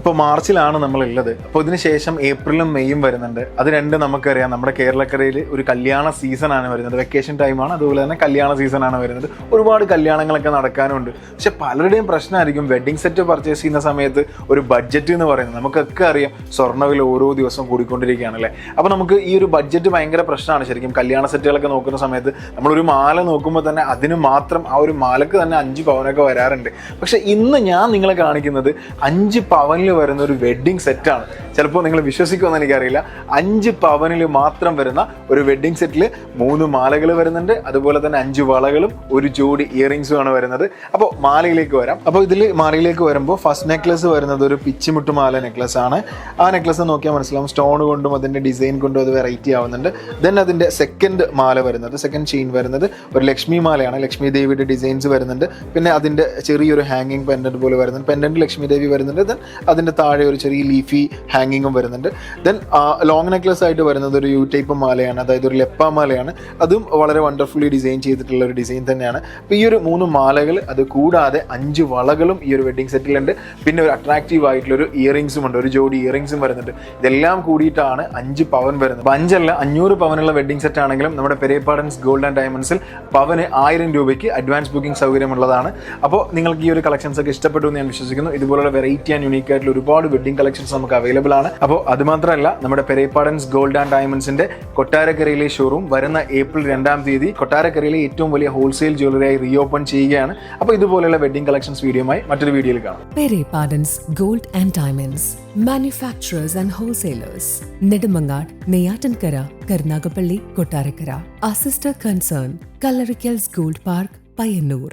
ഇപ്പോൾ മാർച്ചിലാണ് നമ്മളുള്ളത്. അപ്പോൾ ഇതിന് ശേഷം ഏപ്രിലും മെയ്യും വരുന്നുണ്ട്. അത് രണ്ട് നമുക്കറിയാം. നമ്മുടെ കേരളക്കരയിൽ ഒരു കല്യാണ സീസണാണ് വരുന്നത്. വെക്കേഷൻ ടൈമാണ്. അതുപോലെ തന്നെ കല്യാണ സീസണാണ് വരുന്നത്. ഒരുപാട് കല്യാണങ്ങളൊക്കെ നടക്കാനുണ്ട്. പക്ഷെ പലരുടെയും പ്രശ്നമായിരിക്കും. വെഡ്ഡിങ് സെറ്റ് പർച്ചേസ് ചെയ്യുന്ന സമയത്ത് ഒരു ബഡ്ജറ്റ് എന്ന് പറയുന്നത്. നമുക്കൊക്കെ അറിയാം. സ്വർണവില ഓരോ ദിവസവും കൂടിക്കൊണ്ടിരിക്കുകയാണല്ലേ അപ്പോൾ നമുക്ക് ഈ ഒരു ബഡ്ജറ്റ് ഭയങ്കര പ്രശ്നമാണ്. ശരിക്കും കല്യാണ സെറ്റുകളൊക്കെ നോക്കുന്ന സമയത്ത് നമ്മളൊരു മാല നോക്കുമ്പോൾ തന്നെ അതിന് മാത്രം ആ ഒരു മാലക്ക് തന്നെ അഞ്ച് പവനൊക്കെ വരാറുണ്ട്. പക്ഷെ ഇന്ന് ഞാൻ നിങ്ങളെ കാണിക്കുന്നത് അഞ്ച് പവനിൽ വരുന്ന ഒരു വെഡ്ഡിങ് സെറ്റാണ് ചിലപ്പോൾ നിങ്ങൾ വിശ്വസിക്കുമെന്ന് എനിക്കറിയില്ല. അഞ്ച് പവനിൽ മാത്രം വരുന്ന ഒരു വെഡ്ഡിങ് സെറ്റിൽ മൂന്ന് മാലകൾ വരുന്നുണ്ട്. അതുപോലെ തന്നെ അഞ്ച് വളകളും ഒരു ജോഡി ഇയറിങ്സും ആണ് വരുന്നത്. അപ്പോൾ മാലയിലേക്ക് വരാം. അപ്പോൾ ഇതിൽ മാലയിലേക്ക് വരുമ്പോൾ ഫസ്റ്റ് നെക്ലസ് വരുന്നത് ഒരു പിച്ചിമുട്ട് മാല നെക്ലസ് ആണ്. ആ നെക്ലസ് നോക്കിയാൽ മനസ്സിലാവും. സ്റ്റോൺ കൊണ്ടും അതിന്റെ ഡിസൈൻ കൊണ്ടും അത് വെറൈറ്റി ആവുന്നുണ്ട്. ദെൻ അതിന്റെ സെക്കൻഡ് മാല വരുന്നത് സെക്കൻഡ് ചെയിൻ വരുന്നത് ഒരു ലക്ഷ്മി മാലയാണ്. ലക്ഷ്മി ദേവിയുടെ ഡിസൈൻസ് വരുന്നുണ്ട്. പിന്നെ അതിന്റെ ചെറിയൊരു ഹാങ്ങിങ് പെൻഡന്റ് പോലെ വരുന്നുണ്ട്. പെൻഡന്റ് ലക്ഷ്മി ദേവി വരുന്നുണ്ട്. ദെൻ അതിന്റെ താഴെ ഒരു ചെറിയ ലീഫി ഹാങ്ങിങ്ങും വരുന്നുണ്ട്. ദെൻ ലോങ് നെക്ലസ് ആയിട്ട് വരുന്നത് ഒരു യു ടൈപ്പ് മാലയാണ്. അതായത് ഒരു ലെപ്പ മാലയാണ്. അതും വളരെ വണ്ടർഫുള്ളി ഡിസൈൻ ചെയ്തിട്ടുള്ള ഒരു ഡിസൈൻ തന്നെയാണ്. അപ്പോൾ ഈ ഒരു മൂന്ന് മാലകൾ അത് കൂടാതെ അഞ്ച് വളകളും ഈ ഒരു വെഡ്ഡിങ് സെറ്റിലുണ്ട് പിന്നെ ഒരു അട്രാക്റ്റീവ് ആയിട്ടുള്ള ഒരു ഇയറിങ്സും ഉണ്ട്. ഒരു ജോഡി ഇയറിങ്സും വരുന്നുണ്ട്. ഇതെല്ലാം കൂടിയിട്ടാണ് അഞ്ച് പവൻ വരുന്നത്. അപ്പോൾ അഞ്ചല്ല അഞ്ഞൂറ് പവനുള്ള വെഡ്ഡിംഗ് സെറ്റ് ആണെങ്കിലും നമ്മുടെ പെരേപ്പാടൻസ് ഗോൾഡ് ആൻഡ് ഡയമണ്ട്സിൽ പവന് ആയിരം രൂപയ്ക്ക് അഡ്വാൻസ് ബുക്കിംഗ് സൗകര്യമുള്ളതാണ്. അപ്പോൾ നിങ്ങൾക്ക് ഈ ഒരു കളക്ഷൻസ് ഒക്കെ ഇഷ്ടപ്പെട്ടു എന്ന് ഞാൻ വിശ്വസിക്കുന്നു. ഇതുപോലുള്ള വെറൈറ്റി ആൻഡ് യുണീക്ക് ആയിട്ടുള്ള ഒരുപാട് വെഡ്ഡിംഗ് കളക്ഷൻസ് നമുക്ക് അവൈലബിൾ ആണ്. അപ്പോൾ അത് മാത്രമല്ല നമ്മുടെ പെരേപ്പാടൻസ് ഗോൾഡ് ആൻഡ് ഡയമണ്ട്സിന്റെ കൊട്ടാരക്കരയിലെ ഷോറൂം വരുന്ന ഏപ്രിൽ രണ്ടാം തീയതി കൊട്ടാരക്കരയിലെ ഏറ്റവും വലിയ ഹോൾസെയിൽ ജ്വല്ലറിയായി റീ ഓപ്പൺ ചെയ്യുകയാണ്. അപ്പോൾ ഇതുപോലെയുള്ള വെഡ്ഡിംഗ് കളക്ഷൻസ് വീഡിയോയുമായി മറ്റൊരു വീഡിയോയിൽ കാണാം. Perepadans gold and diamonds manufacturers and wholesalers Nedumangad Neyyattinkara Karunagappally Kottarakkara. A sister concern Kallarickals gold park Payyanur.